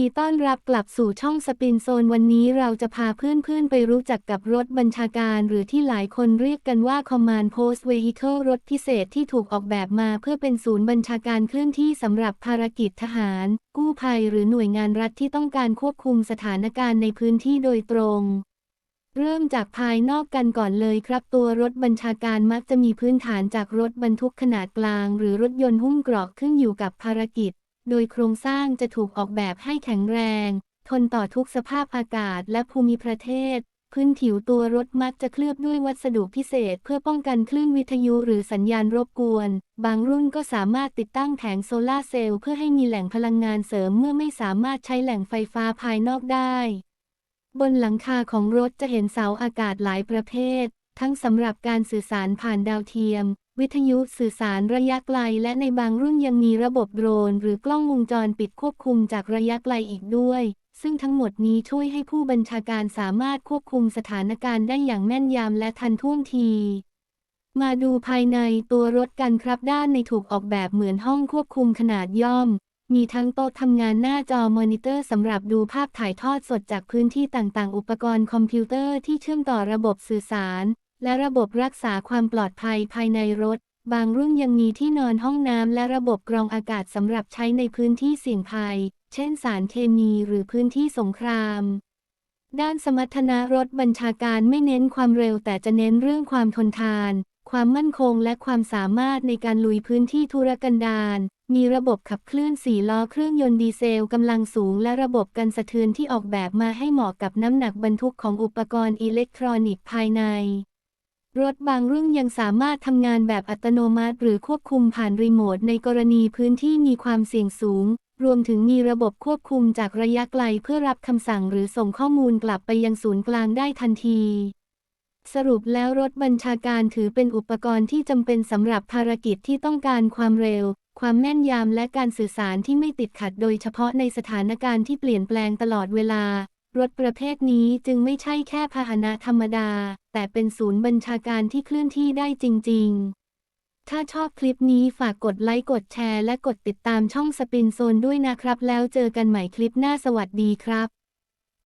ีต้อนรับกลับสู่ช่องสปินโซนวันนี้เราจะพาเพื่อนๆ ไปรู้จักกับรถบัญชาการหรือที่หลายคนเรียกกันว่า Command Post Vehicle รถพิเศษที่ถูกออกแบบมาเพื่อเป็นศูนย์บัญชาการเคลื่อนที่สำหรับภารกิจทหาร กู้ภัยหรือหน่วยงานรัฐที่ต้องการควบคุมสถานการณ์ในพื้นที่โดยตรงเริ่มจากภายนอกกันก่อนเลยครับ ตัวรถบัญชาการมักจะมีพื้นฐานจากรถบรรทุกขนาดกลาง หรือรถยนต์หุ้มเกราะขึ้นอยู่กับภารกิจ โดยโครงสร้างจะถูกออกแบบให้แข็งแรง ทนต่อทุกสภาพอากาศและภูมิประเทศ พื้นผิวตัวรถมักจะเคลือบด้วยวัสดุพิเศษ เพื่อป้องกันคลื่นวิทยุหรือสัญญาณรบกวน บางรุ่นก็สามารถติดตั้งแผงโซลาร์เซลล์เพื่อให้มีแหล่งพลังงานเสริมเมื่อไม่สามารถใช้แหล่งไฟฟ้าภายนอกได้ บนหลังคาของรถจะเห็นเสาอากาศหลายประเภท ทั้งสำหรับการสื่อสารผ่านดาวเทียม วิทยุสื่อสารระยะไกล และในบางรุ่นยังมีระบบโดรน หรือกล้องวงจรปิดควบคุมจากระยะไกลอีกด้วย ซึ่งทั้งหมดนี้ช่วยให้ผู้บัญชาการสามารถควบคุมสถานการณ์ได้อย่างแม่นยำและทันท่วงที มาดูภายในตัวรถกันครับด้านในถูกออกแบบเหมือนห้องควบคุมขนาดย่อม มีทั้งโต๊ะทำงานหน้าจอมอนิเตอร์สำหรับดูภาพถ่ายทอดสดจากพื้นที่ต่างๆ อุปกรณ์คอมพิวเตอร์ที่เชื่อมต่อระบบสื่อสาร และระบบรักษาความปลอดภัยภายในรถ บางรุ่นยังมีที่นอนห้องน้ำและระบบกรองอากาศสำหรับใช้ในพื้นที่เสี่ยงภัย เช่นสารเคมีหรือพื้นที่สงคราม ด้านสมรรถนะรถบัญชาการไม่เน้นความเร็วแต่จะเน้นเรื่องความทนทาน ความมั่นคงและความสามารถในการลุยพื้นที่ทุรกันดารมีระบบขับเคลื่อนสี่ล้อเครื่องยนต์ดีเซลกำลังสูงและระบบกันสะเทือนที่ออกแบบมาให้เหมาะกับน้ำหนักบรรทุกของอุปกรณ์อิเล็กทรอนิกส์ภายใน รถบางรุ่นยังสามารถทำงานแบบอัตโนมัติ หรือควบคุมผ่านรีโมทในกรณีพื้นที่มีความเสี่ยงสูง รวมถึงมีระบบควบคุมจากระยะไกลเพื่อรับคำสั่งหรือส่งข้อมูลกลับไปยังศูนย์กลางได้ทันที สรุปแล้วรถบัญชาการถือเป็นอุปกรณ์ที่จำเป็นสำหรับภารกิจที่ต้องการความเร็ว ความแม่นยำและการสื่อสารที่ไม่ติดขัดโดยเฉพาะในสถานการณ์ที่เปลี่ยนแปลงตลอดเวลา รถประเภทนี้จึงไม่ใช่แค่พาหนะธรรมดา แต่เป็นศูนย์บัญชาการที่เคลื่อนที่ได้จริง ๆ ถ้าชอบคลิปนี้ฝากกดไลค์กดแชร์และกดติดตามช่องสปินโซนด้วยนะครับ แล้วเจอกันใหม่คลิปหน้าสวัสดีครับ